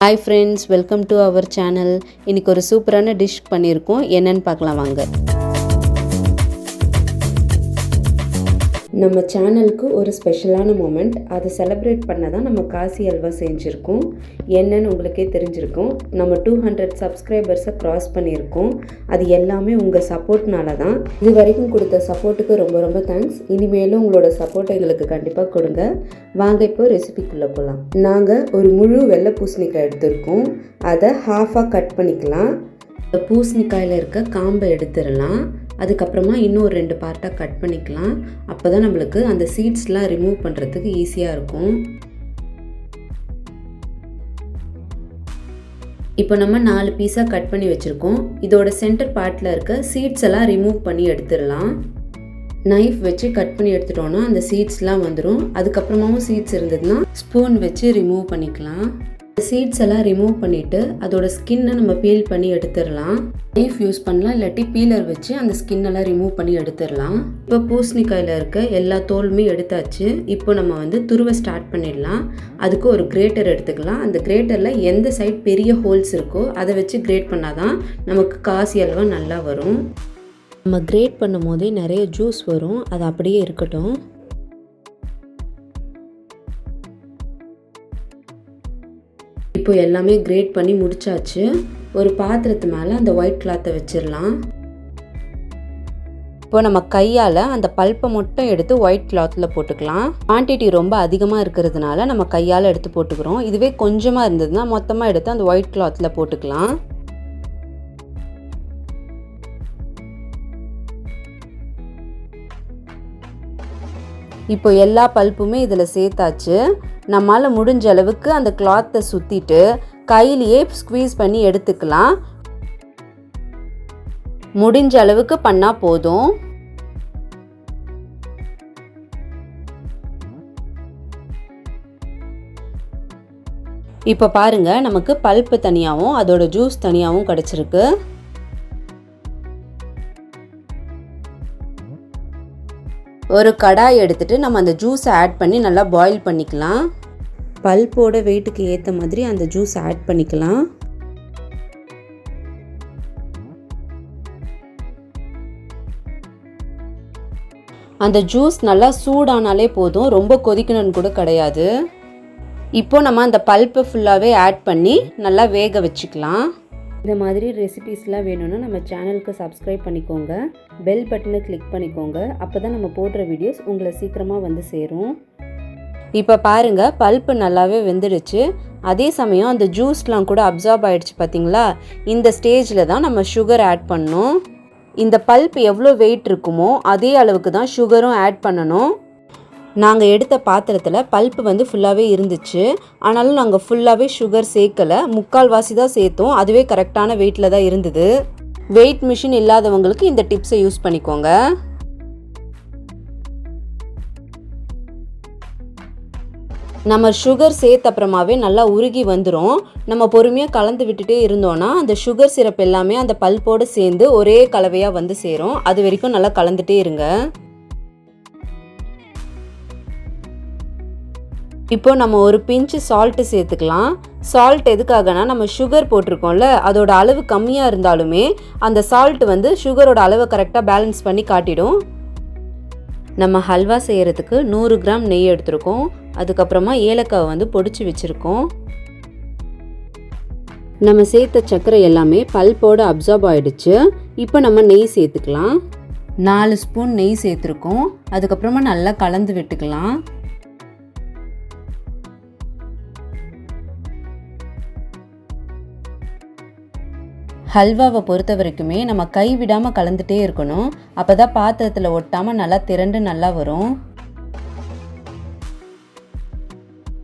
Hi friends welcome to our channel இன்றைக்கி ஒரு சூப்பரான டிஷ் பண்ணியிருக்கோம் என்னென்னு பார்க்கலாம் வாங்க. நம்ம சேனலுக்கு ஒரு ஸ்பெஷலான மூமெண்ட். அதை செலிப்ரேட் பண்ண தான் நம்ம காசி அல்வா செஞ்சுருக்கோம். என்னன்னு உங்களுக்கே தெரிஞ்சிருக்கும். நம்ம டூ ஹண்ட்ரட் சப்ஸ்கிரைபர்ஸை க்ராஸ் பண்ணியிருக்கோம். அது எல்லாமே உங்கள் சப்போர்ட்னால தான் இது வரைக்கும் கொடுத்த சப்போர்ட்டுக்கு ரொம்ப ரொம்ப தேங்க்ஸ் இனிமேலும் உங்களோட சப்போர்ட் எங்களுக்கு கண்டிப்பாக கொடுங்க. வாங்க இப்போ ரெசிபிக்குள்ளே போகலாம் நாங்கள் ஒரு முழு வெள்ளை பூசணிக்காய் எடுத்திருக்கோம். அதை ஹாஃபாக கட் பண்ணிக்கலாம். பூசணிக்காயில் இருக்க காம்பை எடுத்துடலாம். அதுக்கப்புறமா இன்னும் ஒரு ரெண்டு பார்ட்டாக கட் பண்ணிக்கலாம். அப்போ தான் நம்மளுக்கு அந்த சீட்ஸ்லாம் ரிமூவ் பண்ணுறதுக்கு ஈஸியாக இருக்கும். இப்போ நம்ம நாலு பீஸாக கட் பண்ணி வச்சுருக்கோம். இதோட சென்டர் பார்ட்டில் இருக்க சீட்ஸ் எல்லாம் ரிமூவ் பண்ணி எடுத்துடலாம். நைஃப் வச்சு கட் பண்ணி எடுத்துட்டோன்னா அந்த சீட்ஸ்லாம் வந்துடும் அதுக்கப்புறமாவும் சீட்ஸ் இருந்ததுன்னா ஸ்பூன் வச்சு ரிமூவ் பண்ணிக்கலாம். சீட்ஸ் எல்லாம் ரிமூவ் பண்ணிவிட்டு அதோட ஸ்கின்னை நம்ம பீல் பண்ணி எடுத்துடலாம். நைஃப் யூஸ் பண்ணலாம் இல்லாட்டி பீலர் வச்சு அந்த ஸ்கின் எல்லாம் ரிமூவ் பண்ணி எடுத்துடலாம். இப்போ பூசணிக்காயில் இருக்க எல்லா தோலுமே எடுத்தாச்சு. இப்போ நம்ம வந்து துருவ ஸ்டார்ட் பண்ணிடலாம். அதுக்கு ஒரு கிரேட்டர் எடுத்துக்கலாம். அந்த கிரேட்டரில் எந்த சைட் பெரிய ஹோல்ஸ் இருக்கோ அதை வச்சு கிரேட் பண்ணாதான் நமக்கு காசி அல்வா நல்லா வரும். நம்ம கிரேட் பண்ணும் போதே நிறைய ஜூஸ் வரும். அது அப்படியே இருக்கட்டும். இப்போ எல்லாமே கிரேட் பண்ணி முடிச்சாச்சு. ஒரு பாத்திரத்து மேலே அந்த ஒயிட் கிளாத்தை வச்சிடலாம். இப்போ நம்ம கையால் அந்த பல்ப்பை மட்டும் எடுத்து ஒயிட் கிளாத்தில் போட்டுக்கலாம். குவான்டிட்டி ரொம்ப அதிகமாக இருக்கிறதுனால நம்ம கையால் எடுத்து போட்டுக்கிறோம். இதுவே கொஞ்சமாக இருந்ததுன்னா மொத்தமாக எடுத்து அந்த ஒயிட் கிளாத்தில் போட்டுக்கலாம். இப்போ எல்லா பல்ப்புமே இதில் சேர்த்தாச்சு. நம்மால் முடிஞ்ச அளவுக்கு அந்த கிளாத்தை சுற்றிட்டு கையிலேயே ஸ்க்வீஸ் பண்ணி எடுத்துக்கலாம். முடிஞ்ச அளவுக்கு பண்ணால் போதும். இப்போ பாருங்க நமக்கு பல்ப்பு தனியாகவும் அதோட ஜூஸ் தனியாகவும் கிடச்சிருக்கு. ஒரு கடாய் எடுத்துட்டு நம்ம அந்த ஜூஸை ஆட் பண்ணி நல்லா பாயில் பண்ணிக்கலாம். பல்போட வெயிட்டுக்கு ஏற்ற மாதிரி அந்த ஜூஸ் ஆட் பண்ணிக்கலாம். அந்த ஜூஸ் நல்லா சூடானாலே போதும். ரொம்ப கொதிக்கணும்னு கூட கிடையாது. இப்போ நம்ம அந்த பல்ப்பை ஃபுல்லாகவே ஆட் பண்ணி நல்லா வேக வச்சுக்கலாம். இந்த மாதிரி ரெசிபீஸ்லாம் வேணும்னா நம்ம சேனலுக்கு சப்ஸ்கிரைப் பண்ணிக்கோங்க. பெல் பட்டனை கிளிக் பண்ணிக்கோங்க. அப்போ தான் நம்ம போடுற வீடியோஸ் உங்களை சீக்கிரமாக வந்து சேரும். இப்போ பாருங்கள் பல்ப்பு நல்லாவே வெந்துடுச்சு. அதே சமயம் அந்த ஜூஸ்லாம் கூட அப்சார்ப் ஆகிடுச்சு பார்த்தீங்களா இந்த ஸ்டேஜில் தான் நம்ம சுகர் ஆட் பண்ணணும். இந்த பல்ப் எவ்வளோ வெயிட் இருக்குமோ அதே அளவுக்கு தான் சுகரும் ஆட் பண்ணணும். நாங்கள் எடுத்த பாத்திரத்தில் பல்ப்பு வந்து ஃபுல்லாகவே இருந்துச்சு. ஆனாலும் நாங்கள் ஃபுல்லாகவே சுகர் சேர்க்கலை. முக்கால்வாசி தான் சேர்த்தோம். அதுவே கரெக்டான வெயிட்டில் தான் இருந்தது. வெயிட் மிஷின் இல்லாதவங்களுக்கு இந்த டிப்ஸை யூஸ் பண்ணிக்கோங்க. நம்ம சுகர் சேர்த்த அப்புறமாவே நல்லா உருகி வந்துடும் நம்ம பொறுமையாக கலந்து விட்டுட்டே இருந்தோன்னா அந்த சுகர் சிரப் எல்லாமே அந்த பல்ப்போடு சேர்ந்து ஒரே கலவையாக வந்து சேரும். அது வரைக்கும் நல்லா கலந்துட்டே இருங்க. இப்போ நம்ம ஒரு பிஞ்சு சால்ட்டு சேர்த்துக்கலாம். சால்ட் எதுக்காகனா நம்ம சுகர் போட்டிருக்கோம்ல அதோட அளவு கம்மியாக இருந்தாலுமே அந்த சால்ட் வந்து சுகரோட அளவை கரெக்டாக பேலன்ஸ் பண்ணி காட்டிடும். நம்ம ஹல்வா செய்கிறதுக்கு நூறு கிராம் நெய் எடுத்திருக்கோம். அதுக்கப்புறமா ஏலக்காவை வந்து பொடிச்சு வச்சுருக்கோம். நம்ம சேர்த்த சர்க்கரை எல்லாமே பல்போடு அப்சார்ப் ஆகிடுச்சு இப்போ நம்ம நெய் சேர்த்துக்கலாம். நாலு ஸ்பூன் நெய் சேர்த்துருக்கோம். அதுக்கப்புறமா நல்லா கலந்து விட்டுக்கலாம். ஹல்வாவை பொறுத்த வரைக்குமே நம்ம கை விடாமல் கலந்துட்டே இருக்கணும். அப்போ தான் பாத்திரத்தில் ஒட்டாமல் நல்லா திரண்டு நல்லா வரும்.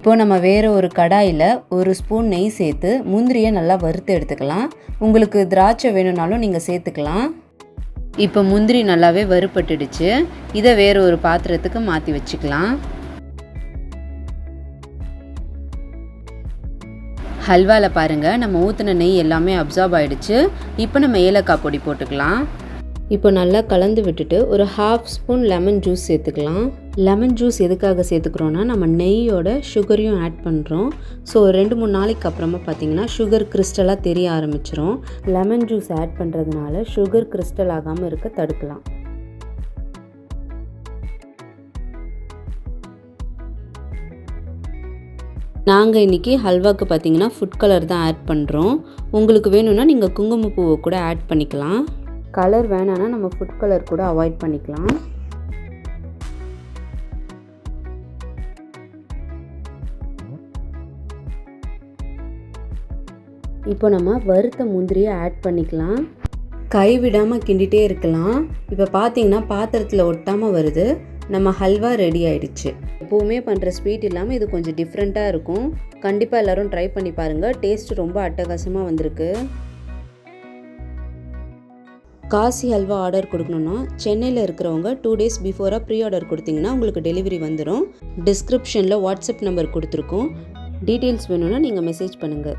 இப்போது நம்ம வேறு ஒரு கடாயில் ஒரு ஸ்பூன் நெய் சேர்த்து முந்திரியை நல்லா வறுத்து எடுத்துக்கலாம். உங்களுக்கு திராட்சை வேணும்னாலும் நீங்கள் சேர்த்துக்கலாம். இப்போ முந்திரி நல்லாவே வறுப்பட்டுடுச்சு இதை வேறு ஒரு பாத்திரத்துக்கு மாற்றி வச்சுக்கலாம். ஹல்வாவில் பாருங்கள் நம்ம ஊற்றின நெய் எல்லாமே அப்சார்ப் ஆகிடுச்சு இப்போ நம்ம ஏலக்காய் பொடி போட்டுக்கலாம். இப்போ நல்லா கலந்து விட்டுட்டு ஒரு ஹாஃப் ஸ்பூன் லெமன் ஜூஸ் சேர்த்துக்கலாம். லெமன் ஜூஸ் எதுக்காக சேர்த்துக்கிறோன்னா நம்ம நெய்யோட சுகரையும் ஆட் பண்ணுறோம் ஸோ ரெண்டு மூணு நாளைக்கு அப்புறமா பார்த்தீங்கன்னா சுகர் கிறிஸ்டலாக தெரிய ஆரம்பிச்சிரும். லெமன் ஜூஸ் ஆட் பண்ணுறதுனால சுகர் கிறிஸ்டல் ஆகாமல் இருக்க தடுக்கலாம். நாங்கள் இன்றைக்கி ஹல்வாக்கு பார்த்தீங்கன்னா ஃபுட் கலர் தான் ஆட் பண்ணுறோம் உங்களுக்கு வேணும்னா நீங்கள் குங்குமப்பூவை கூட ஆட் பண்ணிக்கலாம். கலர் வேணான்னா நம்ம ஃபுட் கலர் கூட அவாய்ட் பண்ணிக்கலாம். இப்போ நம்ம வறுத்த முந்திரியை ஆட் பண்ணிக்கலாம். கை விடாமல் கிண்டிகிட்டே இருக்கலாம். இப்போ பார்த்தீங்கன்னா பாத்திரத்தில் ஒட்டாமல் வருது. நம்ம ஹல்வா ரெடி ஆயிடுச்சு. எப்போவுமே பண்ணுற ஸ்வீட் இல்லாமல் இது கொஞ்சம் டிஃப்ரெண்ட்டாக இருக்கும். கண்டிப்பாக எல்லோரும் ட்ரை பண்ணி பாருங்கள் டேஸ்ட் ரொம்ப அட்டகாசமாக வந்திருக்கு. காசி ஹல்வா ஆர்டர் கொடுக்கணுன்னா சென்னையில் இருக்கிறவங்க டூ டேஸ் பிஃபோராக ப்ரீ ஆர்டர் கொடுத்தீங்கன்னா உங்களுக்கு டெலிவரி வந்துடும் டிஸ்கிரிப்ஷனில் வாட்ஸ்அப் நம்பர் கொடுத்துருக்கோம். டீட்டெயில்ஸ் வேணும்னா நீங்கள் மெசேஜ் பண்ணுங்கள்